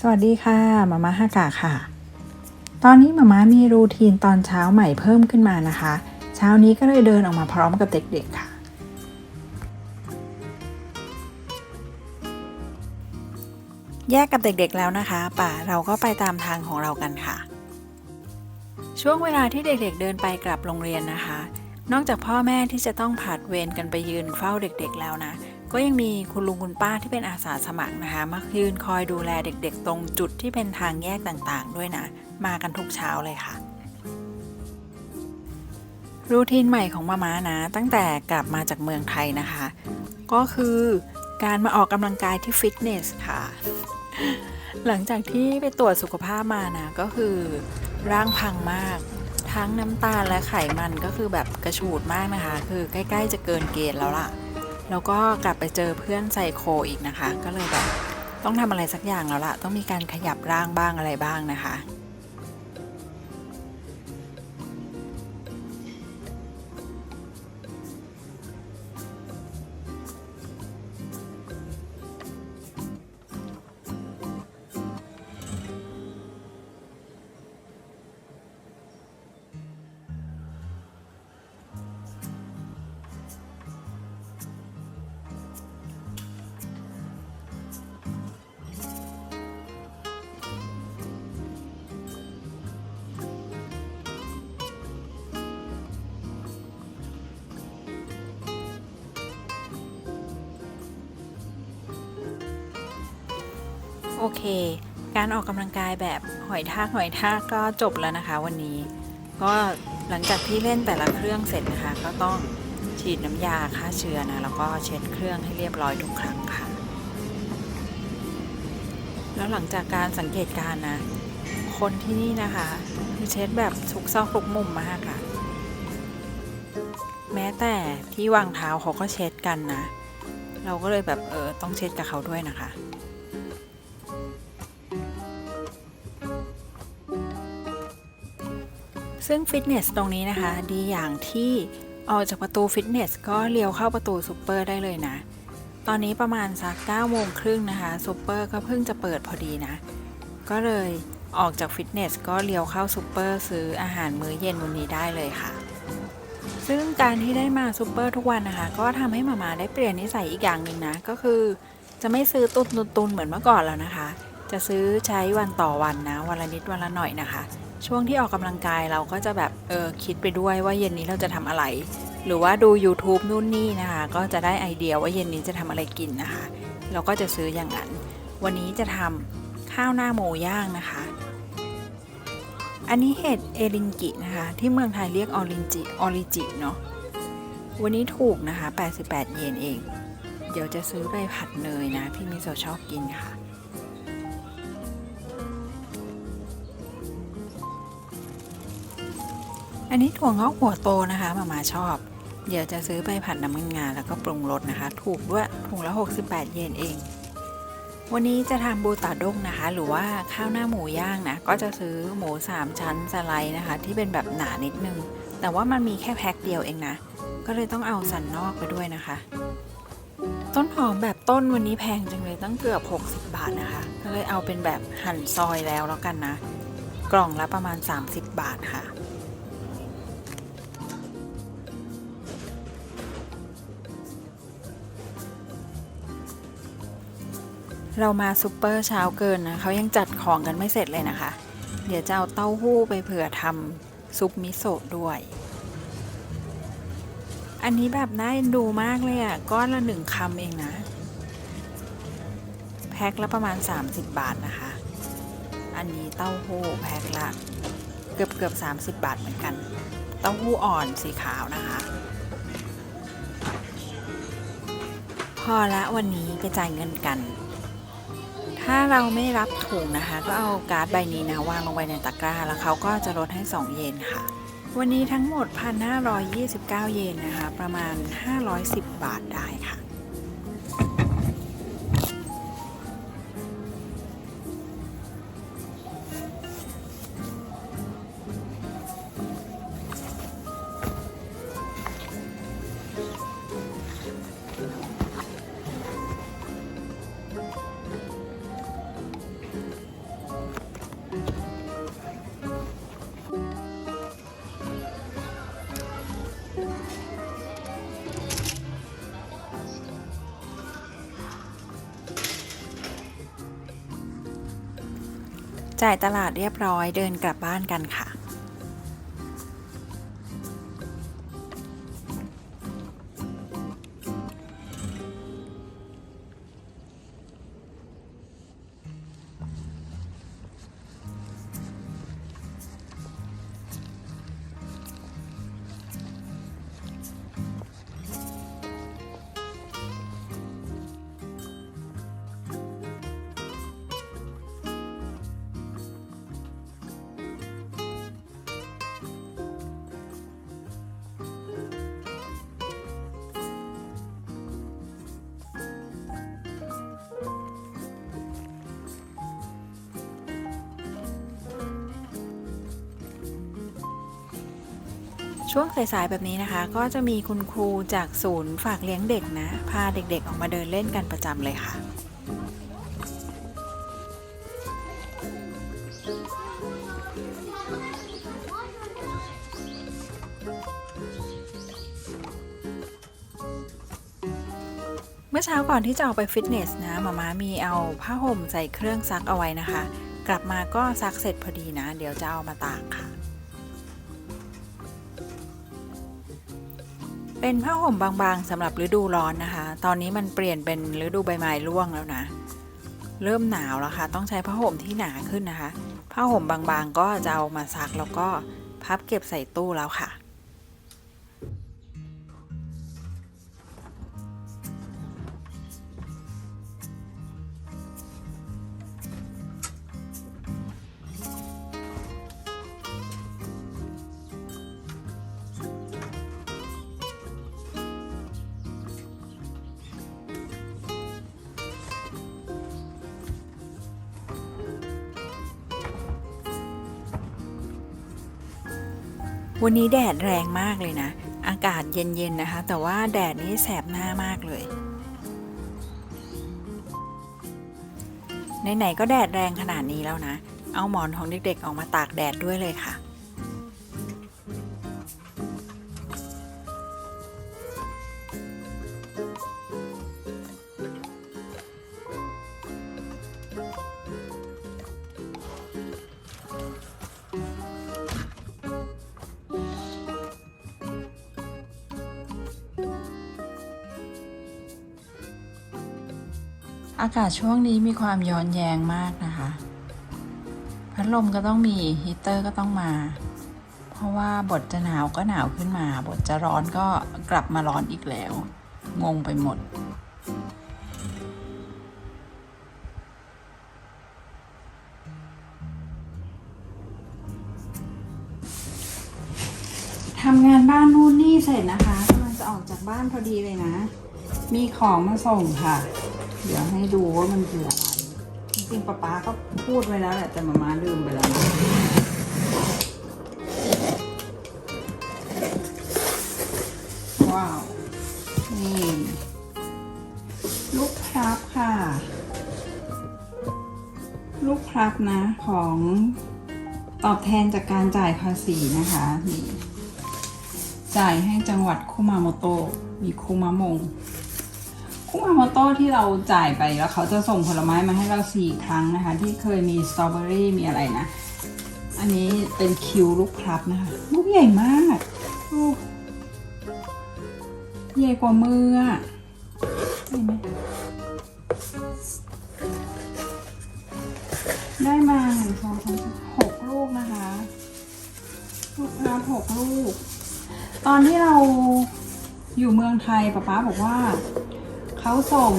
สวัสดีค่ะมาม่าฮากะค่ะ ตอนนี้มาม่ามีรูทีนตอนเช้าใหม่เพิ่มขึ้นมานะคะ เช้านี้ก็เลยเดินออกมาพร้อมกับเด็กๆค่ะ แยกกับเด็กๆแล้วนะคะ ป่าเราก็ไปตามทางของเรากันค่ะ ช่วงเวลาที่เด็กๆเดินไปกลับโรงเรียนนะคะ นอกจากพ่อแม่ที่จะต้องผัดเวรกันไปยืนเฝ้าเด็กๆแล้วนะ ก็ยังมีคุณลุงคุณป้าที่เป็นอาสาสมัครนะคะ มายืนคอยดูแลเด็กๆ ตรงจุดที่เป็นทางแยกต่างๆ ด้วยนะ มากันทุกเช้าเลยค่ะ รูทีนใหม่ของมาม้านะ ตั้งแต่กลับมาจากเมืองไทยนะคะ ก็คือการมาออกกำลังกายที่ฟิตเนสค่ะ หลังจากที่ไปตรวจสุขภาพมานะ ก็คือร่างพังมาก ทั้งน้ำตาลและไขมันก็คือแบบกระฉูดมากนะคะ คือใกล้ ๆ จะเกินเกณฑ์แล้วล่ะ แล้วก็กลับไปเจอเพื่อนไซโคอีกนะคะ ก็เลยแบบต้องทำอะไรสักอย่างแล้วล่ะ ต้องมีการขยับร่างบ้างอะไรบ้างนะคะ เค การออกกำลังกายแบบหอยทากหอยทากก็จบแล้วนะคะวันนี้ ก็หลังจากที่เล่นแต่ละเครื่องเสร็จนะคะ ก็ต้องฉีดน้ำยาฆ่าเชื้อนะแล้วก็เช็ดเครื่องให้เรียบร้อยทุกครั้งค่ะ แล้วหลังจากการสังเกตการณ์นะ คนที่นี่นะคะคือเช็ดแบบทุกซอกทุกมุมมากค่ะ แม้แต่ที่วางเท้าเขาก็เช็ดกันนะ เราก็เลยแบบเออต้องเช็ดกับเขาด้วยนะคะ ซึ่งฟิตเนสตรงนี้นะคะ ดีอย่างที่ออกจากประตูฟิตเนสก็เลี้ยวเข้าประตูซูเปอร์ได้เลยนะ ตอนนี้ประมาณสัก9โมงครึ่งนะคะซูเปอร์ก็เพิ่งจะเปิดพอดีนะ ก็เลยออกจากฟิตเนสก็เลี้ยวเข้าซูเปอร์ซื้ออาหารมื้อเย็นวันนี้ได้เลยค่ะ ซึ่งการที่ได้มาซูเปอร์ทุกวันนะคะ ก็ทำให้มามาได้เปลี่ยนนิสัยอีกอย่างหนึ่งนะ ก็คือจะไม่ซื้อตุนตุนตุนเหมือนเมื่อก่อนแล้วนะคะ จะซื้อใช้วันต่อวันนะ วันละนิดวันละหน่อยนะคะ ช่วงที่ออกกำลังกายเราก็จะแบบเออคิดไปด้วยว่าเย็นนี้เราจะทำอะไร หรือว่าดู YouTube นู่นนี่นะคะ ก็จะได้ไอเดียว่าเย็นนี้จะทำอะไรกินนะคะ เราก็จะซื้ออย่างนั้น วันนี้จะทำข้าวหน้าหมูย่างนะคะ อันนี้เห็ดเอริงกินะคะ ที่เมืองไทยเรียกออรินจิออริจิเนาะวันนี้ถูกนะคะ 88 เยนเอง เดี๋ยวจะซื้อไปผัดเนยนะ พี่มิโซะชอบกินค่ะ อันนี้ถั่วงอกหัวโตนะคะมามาชอบ เดี๋ยวจะซื้อไปผัดน้ำมันงาแล้วก็ปรุงรสนะคะ ถูกด้วยถุงละ 68 เยนเอง วันนี้จะทำบูตาด้งนะคะ หรือว่าข้าวหน้าหมูย่างนะ ก็จะซื้อหมู 3 ชั้นสไลด์นะคะ ที่เป็นแบบหนานิดนึง แต่ว่ามันมีแค่แพ็คเดียวเองนะ ก็เลยต้องเอาสันนอกไปด้วยนะคะ ต้นหอมแบบต้นวันนี้แพงจังเลยตั้งเกือบ 60 บาทนะคะ ก็เลยเอาเป็นแบบหั่นซอยแล้วแล้วกันนะ กล่องละประมาณ 30 บาทค่ะ เรามาซูเปอร์เช้าเกินนะเขายังจัดของกันไม่เสร็จเลยนะคะ เดี๋ยวจะเอาเต้าหู้ไปเผื่อทำซุปมิโซะด้วย อันนี้แบบน่าเอ็นดูมากเลยอะ่ะ ก้อนละหนึ่งคำเองนะ แพ็คละประมาณ 30 บาทนะคะ อันนี้เต้าหู้แพ็คละเกือบเกือบ 30 บาทเหมือนกัน เต้าหู้อ่อนสีขาวนะคะ พอละวันนี้ไปจ่ายเงินกัน ถ้าเราไม่รับถุงนะคะ ก็เอาการ์ดใบนี้นะวางลงไปในตะกร้า แล้วเขาก็จะลดให้ 2 เยนค่ะ วันนี้ทั้งหมด 1,529 เยนนะคะ ประมาณ 510 บาทได้ค่ะ จ่ายตลาดเรียบร้อยเดินกลับบ้านกันค่ะ ช่วงสายๆแบบนี้นะคะ ก็จะมีคุณครูจากศูนย์ฝากเลี้ยงเด็กนะ พาเด็กๆออกมาเดินเล่นกันประจำเลยค่ะเมื่อเช้าก่อนที่จะออกไปฟิตเนสนะมาม่ามีเอาผ้าห่มใส่เครื่องซักเอาไว้นะคะ กลับมาก็ซักเสร็จพอดีนะ เดี๋ยวจะเอามาตากค่ะ เป็นผ้าห่มบางๆสำหรับฤดูร้อนนะคะ ตอนนี้มันเปลี่ยนเป็นฤดูใบไม้ร่วงแล้วนะ เริ่มหนาวแล้วค่ะ ต้องใช้ผ้าห่มที่หนาขึ้นนะคะ ผ้าห่มบางๆ ก็จะเอามาซักแล้วก็พับเก็บใส่ตู้แล้วค่ะ วันนี้แดดแรงมากเลยนะ อากาศเย็นๆนะคะ แต่ว่าแดดนี้แสบหน้ามากเลยไหนๆก็แดดแรงขนาดนี้แล้วนะ เอาหมอนของเด็กๆออกมาตากแดดด้วยเลยค่ะ อากาศช่วงนี้มีความย้อนแยงมากนะคะ พัดลมก็ต้องมีฮีตเตอร์ก็ต้องมา เพราะว่าบทจะหนาวก็หนาวขึ้นมา บทจะร้อนก็กลับมาร้อนอีกแล้ว งงไปหมด ทำงานบ้านนู่นนี่เสร็จนะคะกำลังจะออกจากบ้านพอดีเลยนะ มีของมาส่งค่ะ เดี๋ยวให้ดูว่ามันคืออะไร จริงๆป๊าป๊าก็พูดไว้แล้วแหละแต่มาม่าลืมไปแล้วนะว้าว นี่ลูกพรับค่ะ ลูกพรับนะของตอบแทนจากการจ่ายภาษีนะคะนี่จ่ายให้จังหวัดคุมาโมโตะมีคุมะมง คุมาโมโตะที่เราจ่ายไปแล้วเขาจะส่งผลไม้มาให้เราสี่ครั้งนะคะ ที่เคยมีสตรอเบอรี่มีอะไรนะ อันนี้เป็นคิวลูกพลับนะคะลูกใหญ่มากลูกใหญ่กว่ามืออะได้มาหนึ่งสองสามหกลูกนะคะ ลูกพลับหกลูก ตอนที่เราอยู่เมืองไทยป๊าป๊าบอกว่า เขาส่ง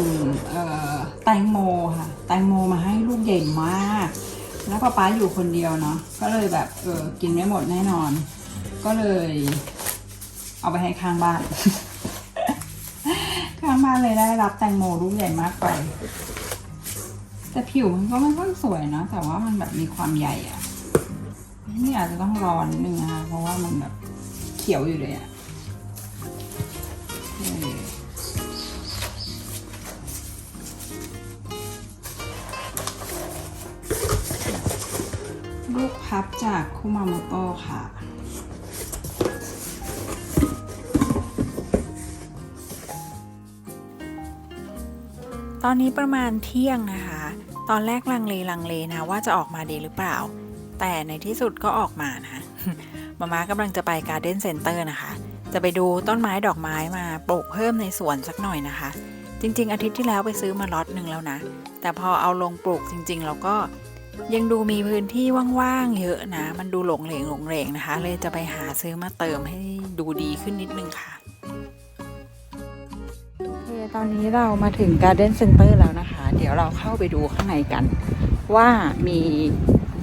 แตงโมค่ะ แตงโมมาให้ลูกใหญ่มาก แล้วป๊าป๊าอยู่คนเดียวเนาะก็เลยแบบเออกินไม่หมดแน่นอน ก็เลย เอาไปให้ข้างบ้าน ข้างบ้านเลยได้รับแตงโมลูกใหญ่มากไปแต่ผิวมันก็ไม่ค่อยสวยนะแต่ว่ามันแบบมีความใหญ่อะนี่อาจจะต้องรอนิดนึงนะคะเพราะว่ามันแบบเขียวอยู่เลยอะ จากคุมาโมโตะค่ะ ตอนนี้ประมาณเที่ยงนะคะ ตอนแรกลังเลลังเลนะว่าจะออกมาดีหรือเปล่า แต่ในที่สุดก็ออกมานะ มาม่ากำลังจะไปการ์เด้นเซ็นเตอร์นะคะ จะไปดูต้นไม้ดอกไม้มาปลูกเพิ่มในสวนสักหน่อยนะคะ จริง ๆ อาทิตย์ที่แล้วไปซื้อมาล็อตหนึ่งแล้วนะ แต่พอเอาลงปลูกจริง ๆ แล้วก็ ยังดูมีพื้นที่ว่างๆเยอะนะ มันดูหลงเหลงหลงเหลงนะคะ เลยจะไปหาซื้อมาเติมให้ดูดีขึ้นนิดนึงค่ะโอเคตอนนี้เรามาถึง Garden Center แล้วนะคะ เดี๋ยวเราเข้าไปดูข้างในกัน ว่ามี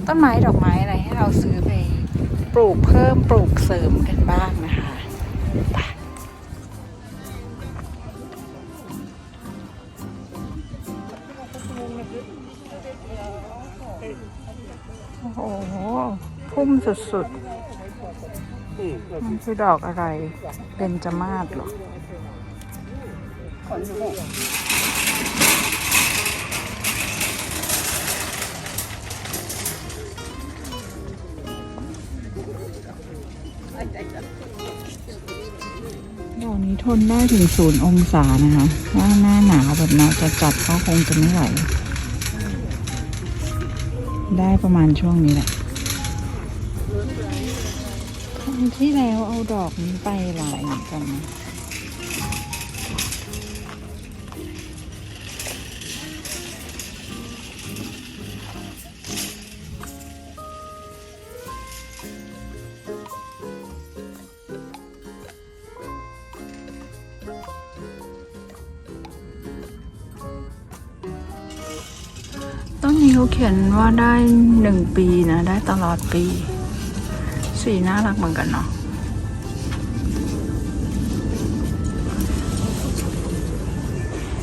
ต้นไม้ดอกไม้อะไรให้เราซื้อไปปลูกเพิ่มปลูกเสริมกันบ้างนะคะ สุดๆมันคือดอกอะไร เป็นจมาศเหรอดอกนี้ทนได้ถึงศูนย์องศานะคะว่าหน้าหนาวแบบนาจะจัดก็คงจะไม่ไหวได้ประมาณช่วงนี้แหละ ครั้งที่แล้วเอาดอกนี้ไปหลายเหมือนกันนะต้นนี้เขาเขียนว่าได้หนึ่งปีนะ ได้ตลอดปี สีน่ารักเหมือนกันเนาะ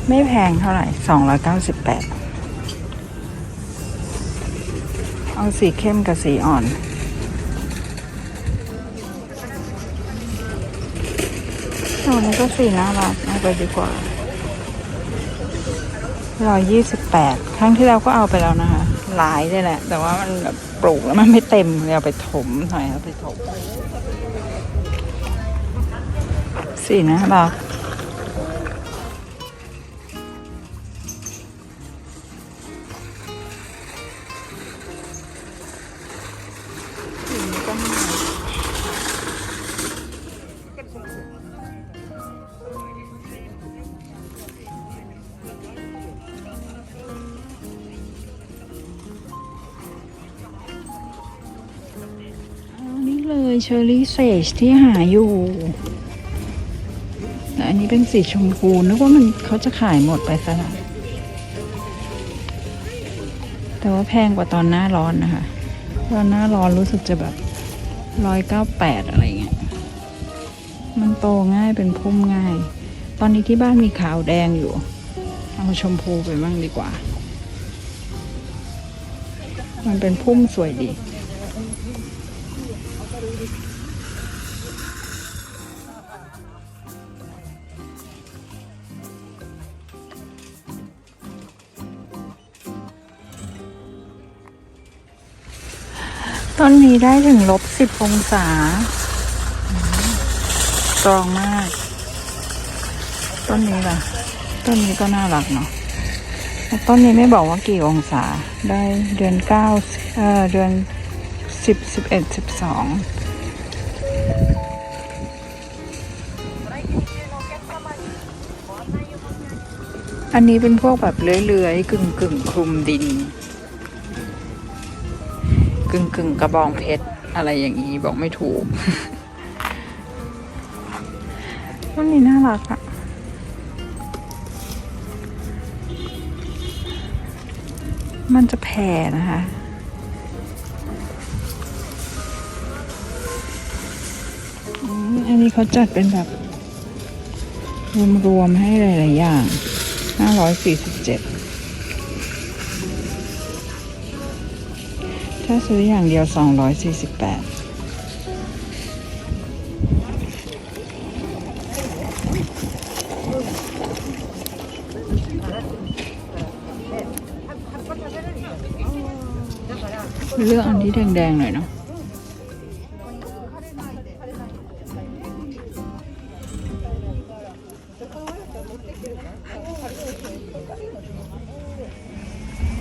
ไม่แพงเท่าไหร่สองร้อยเก้าสิบแปดเอาสีเข้มกับสีอ่อน ตัวนี้ก็สีน่ารักเอาไปดีกว่าร้อยยี่สิบแปดครั้งที่เราก็เอาไปแล้วนะคะ หลายเลยแหละ แต่ว่ามันแบบปลูกแล้วมันไม่เต็มเลยเอาไปถมหน่อยเอาไปถมสีน่ารัก เลยเชอร์รี่เซจที่หาอยู่ แต่อันนี้เป็นสีชมพูนึกว่ามันเขาจะขายหมดไปซะละแต่ว่าแพงกว่าตอนหน้าร้อนนะคะ ตอนหน้าร้อนรู้สึกจะแบบร้อยเก้าแปดอะไรเงี้ย มันโตง่ายเป็นพุ่มง่าย ตอนนี้ที่บ้านมีขาวแดงอยู่ เอาชมพูไปบ้างดีกว่า มันเป็นพุ่มสวยดี ต้นนี้ได้ถึงลบสิบองศาสตรองมาก ต้นนี้ล่ะ ต้นนี้ก็น่ารักเนาะต้นนี้ไม่บอกว่ากี่องศา ได้เดือนเก้าเอ่อเดือนสิบสิบเอ็ดสิบสองอันนี้เป็นพวกแบบเลื้อยๆกึ่งกึ่งๆคลุมดิน กึ่งกึ่งกระบองเพชรอะไรอย่างนี้บอกไม่ถูกต้นนี้น่ารักอะมันจะแผ่นะคะ อันนี้เขาจัดเป็นแบบ รวม ๆ ให้หลาย ๆ อย่าง 547 ถ้าซื้ออย่างเดียว 248เลือกอันที่แดงๆหน่อยเนาะ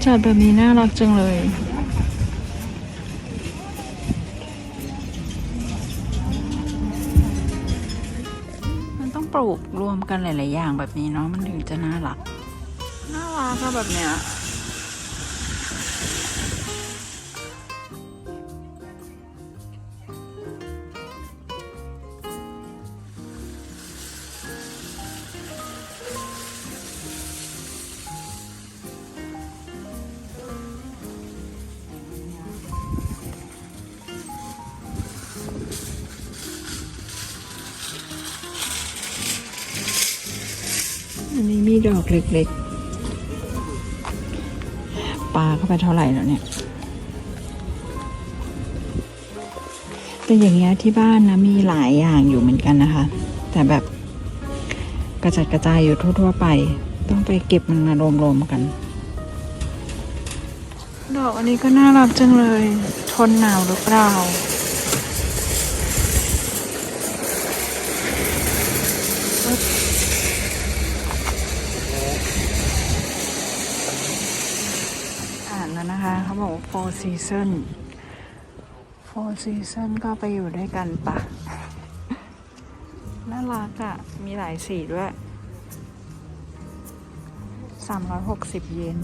จัดแบบนี้น่ารักจังเลย วมกันหลาย ๆ อย่างแบบนี้เนาะมันถึงจะน่ารัก น่ารักอะแบบเนี้ย อันนี้มีดอกเล็กๆ ปลาเข้าไปเท่าไหร่แล้วเนี่ย แต่อย่างเงี้ยที่บ้านนะมีหลายอย่างอยู่เหมือนกันนะคะ แต่แบบกระจัดกระจายอยู่ทั่วๆไป ต้องไปเก็บมันมารวมๆกัน ดอกอันนี้ก็น่ารักจังเลย ทนหนาวหรือเปล่า อ่านแล้วนะคะ เขา บอกว่า four season four season ก็ไปอยู่ด้วยกันปะน่ารักอะ่ะ มีหลายสีด้วย 360 เยน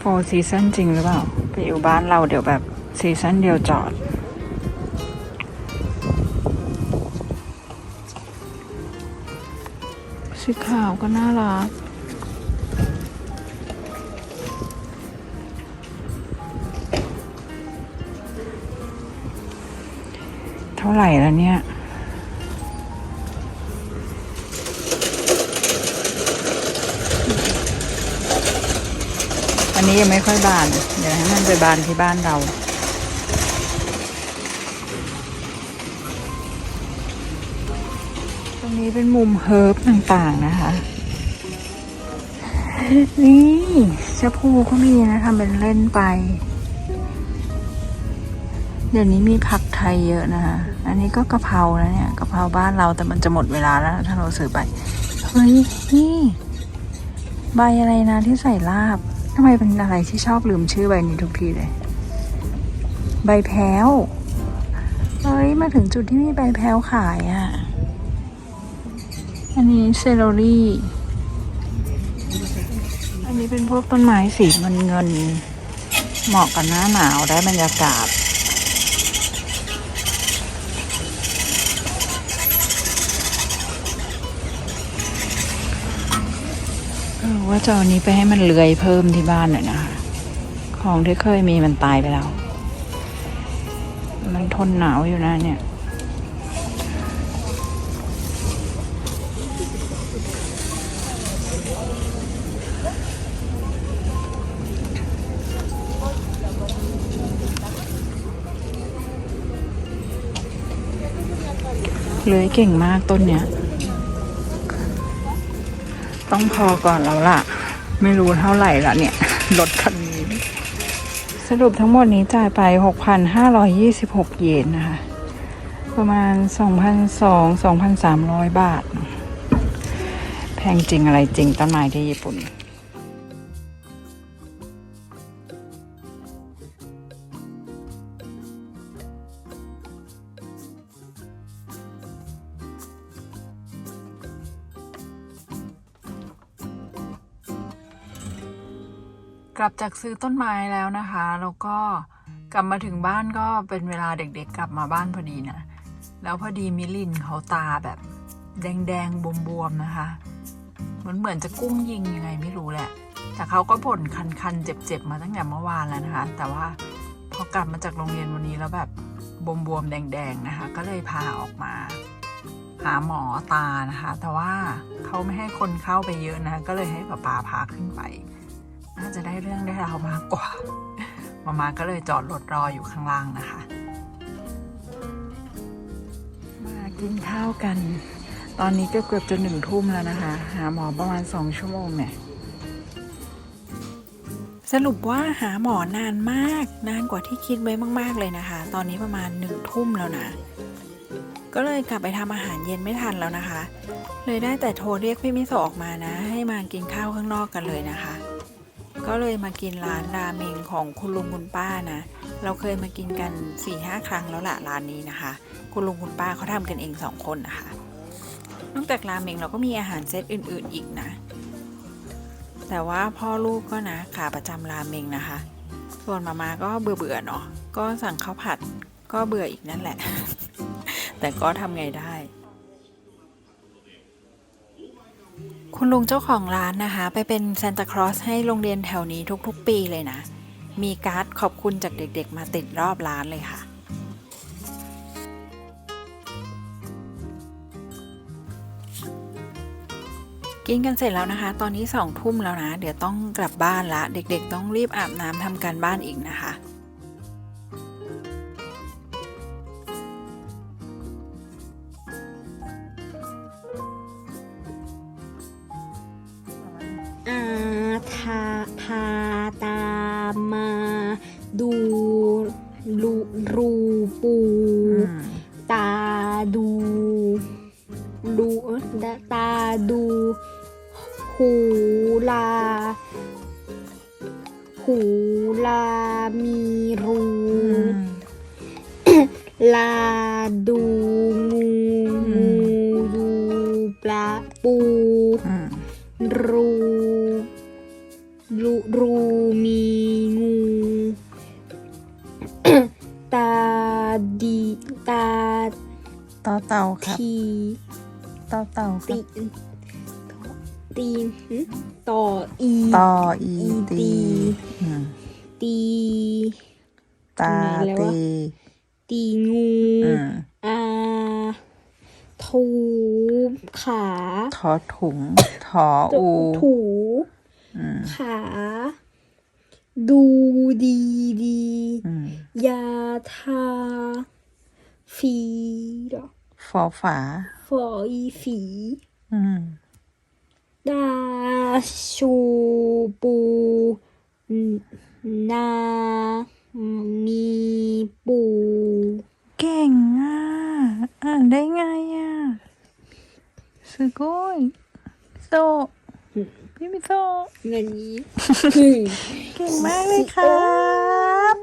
four season จริงหรือเปล่า ไปอยู่บ้านเราเดี๋ยวแบบซีซันเดียวจอดสีขาวก็น่ารัก ท่าไหร่แล้วเนี่ยอันนี้ยังไม่ค่อยบาน เดี๋ยวให้มันไปบานที่บ้านเรา ตรงนี้เป็นมุมเฮิร์บต่างๆนะคะ นี่ชะพูก็มีนะทำเป็นเล่นไป เดี๋ยวนี้มีผักไทยเยอะนะคะ อันนี้ก็กะเพราแล้วเนี่ยกะเพราบ้านเราแต่มันจะหมดเวลาแล้ว ถ้าเราซื้อไป เฮ้ยนี่ใบอะไรนะที่ใส่ลาบทำไมเป็นอะไรที่ชอบลืมชื่อใบนี้ทุกทีเลย ใบแพ้วเฮ้ยมาถึงจุดที่มีใบแพ้วขายอะ่ะ อันนี้เซลลรี่ อันนี้เป็นพวกต้นไม้สีมันเงิน เหมาะกับหน้าหนาวได้บรรยากาศ เออ ว่าจะเอานนี้ไปให้มันเลื้อยเพิ่มที่บ้านหน่อยนะคะ ของที่เคยมีมันตายไปแล้ว มันทนหนาวอยู่นะเนี่ยเลื้อยเก่งมากต้นเนี้ย ต้องพอก่อนแล้วล่ะ ไม่รู้เท่าไหร่ละเนี่ยรถคันนี้ สรุปทั้งหมดนี้จ่ายไป 6,526 เยนนะคะ ประมาณ 2,200-2,300 บาท แพงจริงอะไรจริงต้นไม้ที่ญี่ปุ่น ลับจากซื้อต้นไม้แล้วนะคะแล้วก็กลับมาถึงบ้านก็เป็นเวลาเด็กๆ กลับมาบ้านพอดีนะแล้วพอดีมิลินเขาตาแบบ แดงๆบวมๆนะคะมือนเหมือนจะกุ้งยิงยังไงไม่รู้แหละ แต่เขาก็บ่นคันๆเจ็บๆมาตั้งแต่เมื่อวานแล้วนะคะ แต่ว่าพอกลับมาจากโรงเรียนวันนี้แล้วแบบบวมๆแดงๆนะคะ ก็เลยพาออกมา หาหมอตานะคะ แต่ว่าเขาไม่ให้คนเข้าไปเยอะนะ ก็เลยให้ป้าปาพาขึ้นไป น่าจะได้เรื่องได้ราวมากกว่า มามาก็เลยจอดรถรออยู่ข้างล่างนะคะ มากินข้าวกัน ตอนนี้ก็เกือบจะหนึ่งทุ่มแล้วนะคะ หาหมอประมาณสองชั่วโมงเนี่ยสรุปว่าหาหมอนานมาก นานกว่าที่คิดไว้มาก ๆ เลยนะคะ ตอนนี้ประมาณหนึ่งทุ่มแล้วนะ ก็เลยกลับไปทำอาหารเย็นไม่ทันแล้วนะคะ เลยได้แต่โทรเรียกพี่มิโซออกมานะ ให้มากินข้าวข้างนอกกันเลยนะคะ ก็เลยมากินร้านราเมงของคุณลุงคุณป้านะ เราเคยมากินกัน4ี่ห้าครั้งแล้วละร้านนี้นะคะ คุณลุงคุณป้าเขาทำกันเองสองคนนะคะ นอกจากราเมงเราก็มีอาหารเซตอื่นๆอีกนะ แต่ว่าพ่อลูกก็นะขาประจำราเมงนะคะ ส่วนมามาก็เบื่อเบื่อๆเนาะ ก็สั่งข้าวผัดก็เบื่ออีกนั่นแหละ แต่ก็ทำไงได้ คุณลุงเจ้าของร้านนะคะ ไปเป็นซานตาคลอสให้โรงเรียนแถวนี้ทุกๆ ปีเลยนะ มีการ์ดขอบคุณจากเด็กๆ มาติดรอบร้านเลยค่ะ กินกันเสร็จแล้วนะคะ ตอนนี้สองทุ่มแล้วนะ เดี๋ยวต้องกลับบ้านละ เด็กๆ ต้องรีบอาบน้ำทำการบ้านอีกนะคะ รูรูมีงู ตาดีตาต่อเต่าครับทีต่อเต่าครัตีบตีหึต่ออีต่ออีอีตีอืมตี ตาไหนแล้ววะ ตีตีงูอืมอาทูขา ทอถุง ทออู ถูอืม ขา ดูดีดี อืม ยาทา ฟีเหรอ ฟอฝา ฝออีฝี อืม ดาชูปูนามีปู เก่งอ่ะ อ่านได้ไงอ่ะすごいโซ พี่มิโซะเงินนี้เก่งมากเลยครับ